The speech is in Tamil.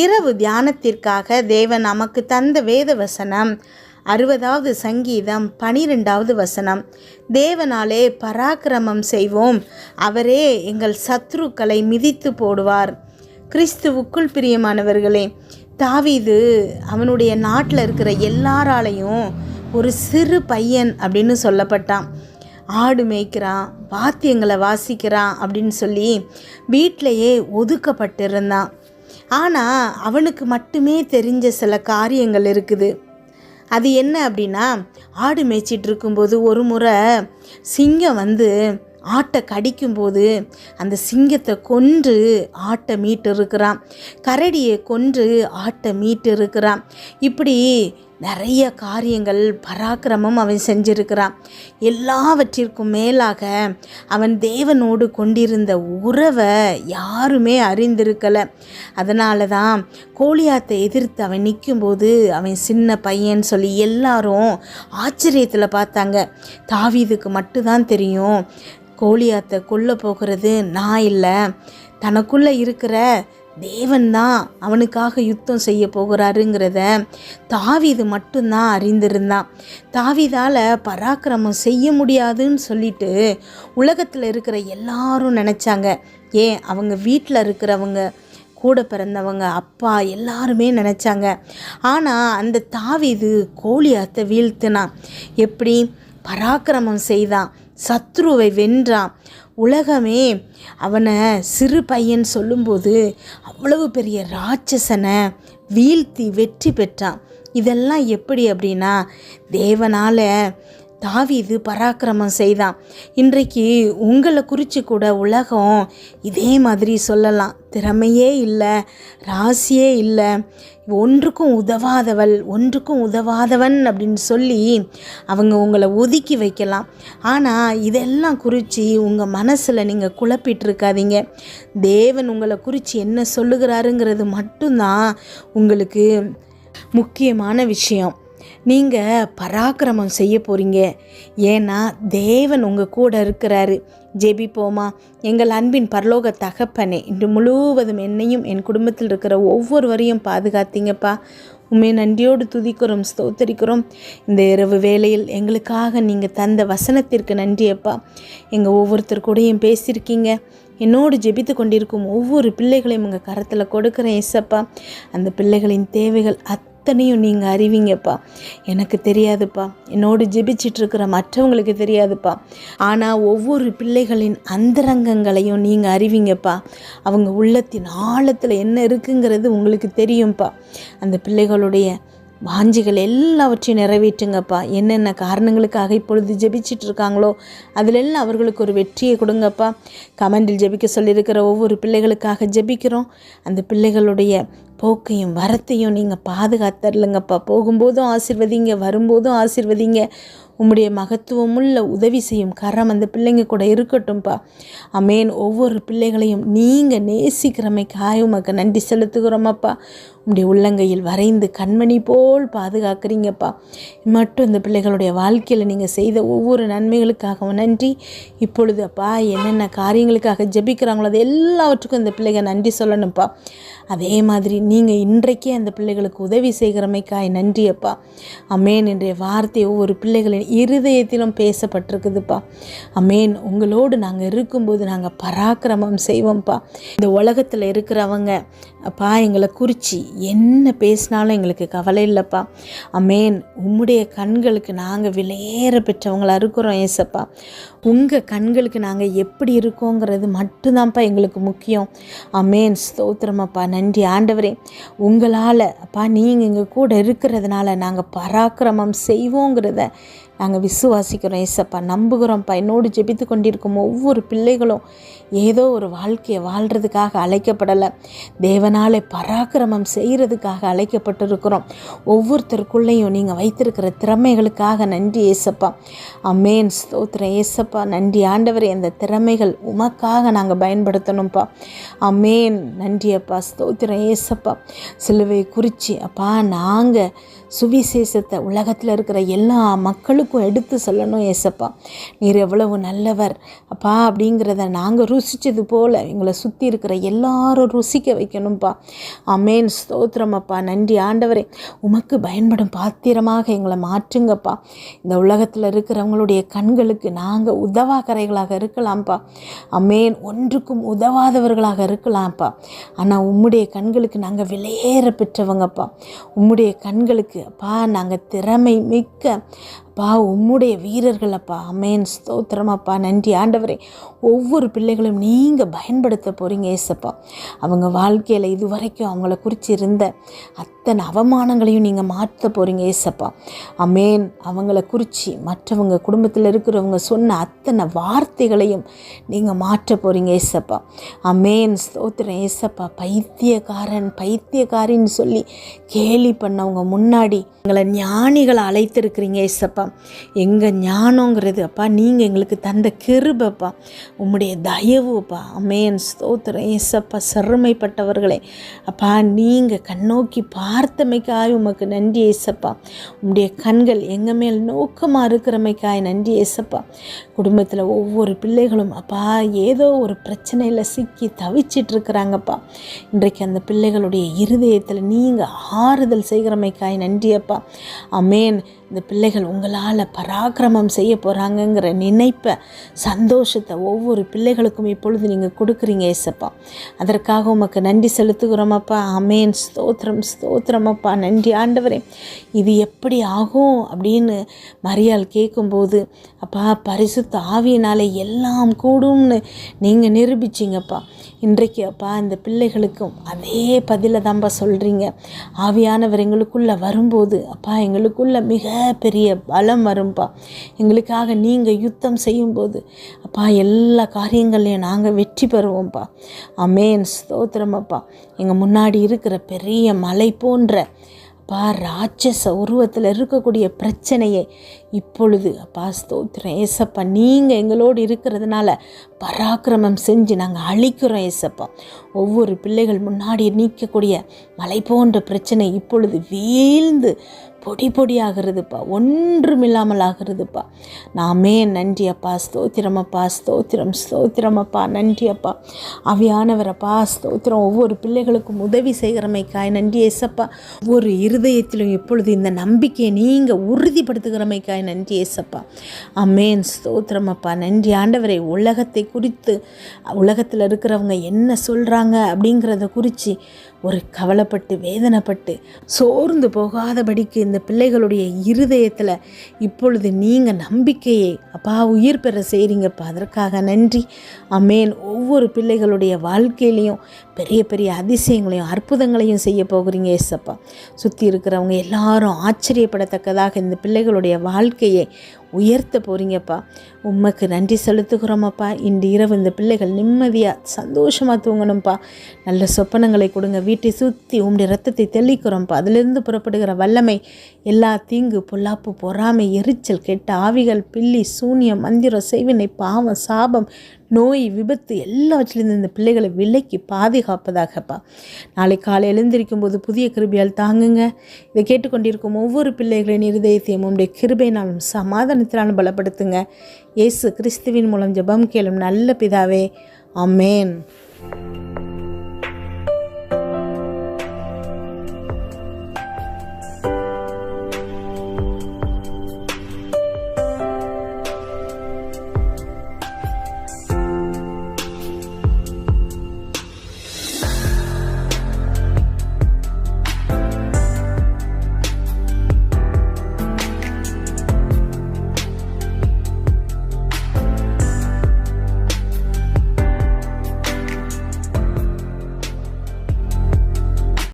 இரவு தியானத்திற்காக தேவன் நமக்கு தந்த வேத வசனம். அறுபதாவது சங்கீதம் பனிரெண்டாவது வசனம். தேவனாலே பராக்கிரமம் செய்வோம். அவரே எங்கள் சத்ருக்களை மிதித்து போடுவார். கிறிஸ்துவுக்குள் பிரியமானவர்களே தாவிது அவனுடைய நாட்டில் இருக்கிற எல்லாராலையும் ஒரு சிறு பையன் அப்படின்னு சொல்லப்பட்டான். ஆடு மேய்க்கிறான் வாத்தியங்களை வாசிக்கிறான் அப்படின்னு சொல்லி வீட்டிலையே ஒதுக்கப்பட்டிருந்தான். ஆனால் அவனுக்கு மட்டுமே தெரிஞ்ச சில காரியங்கள் இருக்குது. அது என்ன அப்படின்னா ஆடு மேய்ச்சிட்டு இருக்கும்போது ஒரு முறை சிங்கம் வந்து ஆட்டை கடிக்கும்போது அந்த சிங்கத்தை கொன்று ஆட்டை மீட்டு இருக்கிறான் கரடியை கொன்று ஆட்டை மீட்டு இருக்கிறான் இப்படி நிறைய காரியங்கள் பராக்கிரமம் அவன் செஞ்சிருக்கிறான். எல்லாவற்றிற்கும் மேலாக அவன் தேவனோடு கொண்டிருந்த உறவை யாருமே அறிந்திருக்கலை. அதனால தான் கோழியாத்தை எதிர்த்து அவன் நிற்கும்போது அவன் சின்ன பையன் சொல்லி எல்லாரும் ஆச்சரியத்தில் பார்த்தாங்க. தாவிதுக்கு மட்டும்தான் தெரியும் கோழியாத்தை கொல்ல போகிறது நான் இல்லை தனக்குள்ளே இருக்கிற தேவன் தான் அவனுக்காக யுத்தம் செய்ய போகிறாருங்கிறத தாவிது மட்டும்தான் அறிந்திருந்தான். தாவிதால் பராக்கிரமம் செய்ய முடியாதுன்னு சொல்லிட்டு உலகத்தில் இருக்கிற எல்லாரும் நினச்சாங்க. ஏன்? அவங்க வீட்டில் இருக்கிறவங்க கூட பிறந்தவங்க அப்பா எல்லாருமே நினச்சாங்க. ஆனால் அந்த தாவிது கோலியாத்தை வீழ்த்தினான். எப்படி? பராக்கிரமம் செய்தான். சத்ருவை வென்றான். உலகமே அவனை சிறு பையன் சொல்லும்போது அவ்வளவு பெரிய ராட்சசனை வீழ்த்தி வெற்றி பெற்றான். இதெல்லாம் எப்படி அப்படின்னா தேவனால் தாவீது பராக்கிரமம் செய்தான். இன்றைக்கு உங்களை குறித்து கூட உலகம் இதே மாதிரி சொல்லலாம். திறமையே இல்லை ராசியே இல்லை. ஒன்றுக்கும் உதவாதவள் ஒன்றுக்கும் உதவாதவன் அப்படின்னு சொல்லி அவங்க உங்களை ஒதுக்கி வைக்கலாம். ஆனால் இதெல்லாம் குறித்து உங்கள் மனசில் நீங்கள் குழப்பிட்டுருக்காதீங்க. தேவன் உங்களை குறித்து என்ன சொல்லுகிறாருங்கிறது மட்டும்தான் உங்களுக்கு முக்கியமான விஷயம். நீங்கள் பராக்கிரமம் செய்ய போகிறீங்க ஏன்னா தேவன் உங்கள் கூட இருக்கிறாரு. ஜெபிப்போமா? எங்கள் அன்பின் பரலோக தகப்பனே இன்று முழுவதும் என்னையும் என் குடும்பத்தில் இருக்கிற ஒவ்வொருவரையும் பாதுகாத்தீங்கப்பா. உண்மை நன்றியோடு துதிக்கிறோம் ஸ்தோத்தரிக்கிறோம். இந்த இரவு வேளையில் எங்களுக்காக நீங்கள் தந்த வசனத்திற்கு நன்றியப்பா. எங்கள் ஒவ்வொருத்தர் கூடயும் பேசியிருக்கீங்க. என்னோடு ஜெபித்து கொண்டிருக்கும் ஒவ்வொரு பிள்ளைகளையும் உங்கள் கரத்தில் கொடுக்குறேன் இசப்பா அந்த பிள்ளைகளின் தேவைகள் அத் அத்தனையும் நீங்கள் அறிவிங்கப்பா. எனக்கு தெரியாதுப்பா. என்னோடு ஜெபிச்சிட்டு இருக்கிற மற்றவங்களுக்கு தெரியாதுப்பா. ஆனால் ஒவ்வொரு பிள்ளைகளின் அந்தரங்கங்களையும் நீங்கள் அறிவிங்கப்பா. அவங்க உள்ளத்தின் ஆழத்தில் என்ன இருக்குங்கிறது உங்களுக்கு தெரியும்ப்பா அந்த பிள்ளைகளுடைய வாஞ்சிகள் எல்லாவற்றையும் நிறைவேற்றுங்கப்பா. என்னென்ன காரணங்களுக்காக இப்பொழுது ஜெபிச்சிட்டு இருக்காங்களோ அதிலெல்லாம் அவர்களுக்கு ஒரு வெற்றியை கொடுங்கப்பா. கமெண்டில் ஜெபிக்க சொல்லியிருக்கிற ஒவ்வொரு பிள்ளைகளுக்காக ஜெபிக்கிறோம். அந்த பிள்ளைகளுடைய போக்கையும் வரத்தையும் நீங்கள் பாதுகாத்தரலுங்கப்பா. போகும்போதும் ஆசிர்வதிங்க வரும்போதும் ஆசிர்வதிங்க. உம்முடைய மகத்துவமுள்ள உதவி செய்யும் கரம் அந்த பிள்ளைங்க கூட இருக்கட்டும்ப்பா அமேன். ஒவ்வொரு பிள்ளைகளையும் நீங்கள் நேசிக்கிறமைக்காய் உமக்கு நன்றி செலுத்துகிறோமப்பா. உம்முடைய உள்ளங்கையில் வரைந்து கண்மணி போல் பாதுகாக்கிறீங்கப்பா. மட்டும் இந்த பிள்ளைகளுடைய வாழ்க்கையில் நீங்கள் செய்த ஒவ்வொரு நன்மைகளுக்காகவும் நன்றி. இப்பொழுது அப்பா என்னென்ன காரியங்களுக்காக ஜெபிக்கிறாங்களோ அது எல்லாவற்றுக்கும் இந்த பிள்ளைங்க நன்றி சொல்லணும்ப்பா. அதே மாதிரி நீங்கள் இன்றைக்கே அந்த பிள்ளைகளுக்கு உதவி செய்கிறமைக்காய் நன்றி அப்பா அமேன். என்ற வார்த்தை ஒவ்வொரு பிள்ளைகளின் இருதயத்திலும் பேசப்பட்டிருக்குதுப்பா. அமேன். உங்களோடு நாங்கள் இருக்கும்போது நாங்கள் பராக்கிரமம் செய்வோம்ப்பா. இந்த உலகத்தில் இருக்கிறவங்க அப்பா எங்களை குறித்து என்ன பேசினாலும் எங்களுக்கு கவலை இல்லைப்பா. அமேன். உம்முடைய கண்களுக்கு நாங்கள் விலையேற பெற்றவங்களாக இருக்கிறோம் ஏசப்பா. உங்கள் கண்களுக்கு நாங்கள் எப்படி இருக்கோங்கிறது மட்டும்தான்ப்பா எங்களுக்கு முக்கியம். அமேன். ஸ்தோத்திரமாப்பா. நன்றி ஆண்டவரே. உங்களால் அப்பா நீங்கள் எங்கள் கூட இருக்கிறதுனால நாங்கள் பராக்கிரமம் செய்வோங்கிறத நாங்கள் விசுவாசிக்கிறோம் ஏசப்பா. நம்புகிறோம்ப்பா என்னோடு ஜெபித்து கொண்டிருக்கும் ஒவ்வொரு பிள்ளைகளும் ஏதோ ஒரு வாழ்க்கையை வாழ்கிறதுக்காக அழைக்கப்படலை. தேவனாலே பராக்கிரமம் செய்கிறதுக்காக அழைக்கப்பட்டிருக்கிறோம். ஒவ்வொருத்தருக்குள்ளேயும் நீங்கள் வைத்திருக்கிற திறமைகளுக்காக நன்றி ஏசப்பா. அம்மேன் ஸ்தோத்திரம் ஏசப்பா. நன்றி ஆண்டவரே. அந்த திறமைகள் உமக்காக நாங்கள் பயன்படுத்தணும்ப்பா அம்மேன் நன்றி அப்பா. ஸ்தோத்திரம் ஏசப்பா. சிலுவை குறித்து அப்பா நாங்கள் சுவிசேஷத்தை உலகத்தில் இருக்கிற எல்லா மக்களுக்கும் எடுத்து சொல்லணும் ஏசப்பா. நீர் எவ்வளவு நல்லவர். அப்பா அப்படிங்கிறத நாங்கள் ருசித்தது போல் எங்களை சுற்றி இருக்கிற எல்லாரும் ருசிக்க வைக்கணும்ப்பா அமேன் ஸ்தோத்திரம் அப்பா. நன்றி ஆண்டவரே. உமக்கு பயன்படும் பாத்திரமாக எங்களை மாற்றுங்கப்பா. இந்த உலகத்தில் இருக்கிறவங்களுடைய கண்களுக்கு நாங்கள் உதவாக்கரைகளாக இருக்கலாம்ப்பா. அமேன் ஒன்றுக்கும் உதவாதவர்களாக இருக்கலாம்ப்பா. ஆனால் உம்முடைய கண்களுக்கு நாங்கள் விலையேற பெற்றவங்கப்பா. உம்முடைய கண்களுக்கு அப்பா நாங்கள் திறமை மிக்க அப்பா உம்முடைய வீரர்கள் அப்பா. அமேன். ஸ்தோத்திரம் அப்பா. நன்றி. ஆண்டவரே ஒவ்வொரு பிள்ளைகளும் நீங்கள் பயன்படுத்த போகிறீங்க ஏசப்பா. அவங்க வாழ்க்கையில் இதுவரைக்கும் அவங்கள குறித்து இருந்த அத்தனை அவமானங்களையும் நீங்கள் மாற்ற போகிறீங்க ஏசப்பா. அமேன். அவங்கள குறித்து மற்றவங்க குடும்பத்தில் இருக்கிறவங்க சொன்ன அத்தனை வார்த்தைகளையும் நீங்கள் மாற்ற போகிறீங்க ஏசப்பா. அமேன். ஸ்தோத்திரம். ஏசப்பா பைத்தியக்காரன் பைத்தியக்காரின்னு சொல்லி கேலி பண்ணவங்க முன்னாடி எங்களை ஞானிகளை அழைத்திருக்கிறீங்க ஏசப்பா. எங்கள் ஞானங்கிறது அப்பா நீங்கள் எங்களுக்கு தந்த கிருபப்பா உம்முடைய தயவுப்பா அமேன். ஸ்தோத்திரம். ஏசப்பா சிறுமைப்பட்டவர்களே. அப்பா நீங்கள் கண்ணோக்கி பார்த்தமைக்காய் உமக்கு நன்றி ஏசப்பா. உம்முடைய கண்கள் எங்கள் மேல் நோக்கமாக இருக்கிறமைக்காய் நன்றி ஏசப்பா. குடும்பத்தில் ஒவ்வொரு பிள்ளைகளும் அப்பா ஏதோ ஒரு பிரச்சனையில் சிக்கி தவிச்சிட்டு இருக்கிறாங்கப்பா இன்றைக்கு அந்த பிள்ளைகளுடைய இருதயத்தில் நீங்கள் ஆறுதல் செய்கிறமைக்காய் நன்றி அப்பா. அமேன். இந்த பிள்ளைகள் உங்களால் பராக்கிரமம் செய்ய போகிறாங்கங்கிற நினைப்பை சந்தோஷத்தை ஒவ்வொரு பிள்ளைகளுக்கும் இப்பொழுது நீங்கள் கொடுக்குறீங்க ஏசப்பா. அதற்காக உமக்கு நன்றி செலுத்துகிறோமப்பா அமேன் ஸ்தோத்திரம் ஸ்தோத்திரமப்பா நன்றி ஆண்டவரே. இது எப்படி ஆகும் அப்படின்னு மரியாள் கேட்கும்போது அப்பா பரிசுத்த ஆவியினாலே எல்லாம் கூடும்னு நீங்கள் நிரூபிச்சிங்கப்பா. இன்றைக்கு அப்பா இந்த பிள்ளைகளுக்கும் அதே பதிலை தான்ப்பா சொல்கிறீங்க ஆவியானவர் எங்களுக்குள்ளே வரும்போது அப்பா எங்களுக்குள்ள மிக பெரிய பலம் வரும்பா. எங்களுக்காக நீங்கள் யுத்தம் செய்யும்போது அப்பா எல்லா காரியங்கள்லையும் நாங்கள் வெற்றி பெறுவோம்ப்பா அமேன் ஸ்தோத்திரம் அப்பா. எங்கள் முன்னாடி இருக்கிற பெரிய மலை போன்ற அப்பா ராட்சச உருவத்தில் இருக்கக்கூடிய பிரச்சனையை இப்பொழுது அப்பா ஸ்தோத்திரம். ஏசப்பா நீங்கள் எங்களோடு இருக்கிறதுனால பராக்கிரமம் செஞ்சு நாங்கள் அழிக்கிறோம் ஏசப்பா. ஒவ்வொரு பிள்ளைகள் முன்னாடி நீக்கக்கூடிய மலை போன்ற பிரச்சனை இப்பொழுது வீழ்ந்து பொடி பொடியாகிறதுப்பா ஒன்றுமில்லாமல் ஆகிறதுப்பா நாமே நன்றி அப்பா ஸ்தோத்திரமப்பா ஸ்தோத்திரம் ஸ்தோத்திரமப்பா நன்றி அப்பா அவியானவரப்பா ஸ்தோத்திரம். ஒவ்வொரு பிள்ளைகளுக்கும் உதவி செய்கிறமைக்காய். நன்றி ஏசப்பா. ஒவ்வொரு இருதயத்திலும் எப்பொழுது இந்த நம்பிக்கையை நீங்கள் உறுதிப்படுத்துகிறமைக்காய். நன்றி ஏசப்பா. அம்மேன் ஸ்தோத்திரமப்பா. நன்றி. ஆண்டவரை உலகத்தை குறித்து உலகத்தில் இருக்கிறவங்க என்ன சொல்கிறாங்க அப்படிங்கிறத குறித்து ஒரு கவலைப்பட்டு வேதனைப்பட்டு சோர்ந்து போகாதபடிக்கு இந்த பிள்ளைகளுடைய இருதயத்தில் இப்பொழுது நீங்கள் நம்பிக்கையை அப்பா உயிர் பெற செய்கிறீங்கப்பா அதற்காக நன்றி. அமேன். ஒவ்வொரு பிள்ளைகளுடைய வாழ்க்கையிலையும் பெரிய பெரிய அதிசயங்களையும் அற்புதங்களையும் செய்ய போகிறீங்க ஏசப்பா சுற்றி இருக்கிறவங்க எல்லாரும் ஆச்சரியப்படத்தக்கதாக இந்த பிள்ளைகளுடைய வாழ்க்கையை உயர்த்த போகிறீங்கப்பா உமக்கு நன்றி செலுத்துகிறோமப்பா. இன்று இரவு இந்த பிள்ளைகள் நிம்மதியாக சந்தோஷமாக தூங்கணும்ப்பா. நல்ல சொப்பனங்களை கொடுங்க. வீட்டை சுற்றி உம்முடைய ரத்தத்தை தெளிக்கிறோம்ப்பா. அதிலிருந்து புறப்படுகிற வல்லமை எல்லா தீங்கு பொல்லாப்பு பொறாமை எரிச்சல் கெட்ட ஆவிகள் பில்லி சூனியம் மந்திரம் செய்வினை பாவம் சாபம் நோய் விபத்து எல்லாவற்றிலிருந்து இந்த பிள்ளைகளை விலைக்கு பாதுகாப்பதாகப்பா. நாளை காலை எழுந்திருக்கும் போது புதிய கிருபியால் தாங்குங்க. இதை கேட்டுக்கொண்டிருக்கும் ஒவ்வொரு பிள்ளைகளின் இருதயத்தையும் உடைய கிருபையினாலும் சமாதானத்தினாலும் பலப்படுத்துங்க. இயேசு கிறிஸ்துவின் மூலம் ஜெபம் கேளும் நல்ல பிதாவே. அமேன்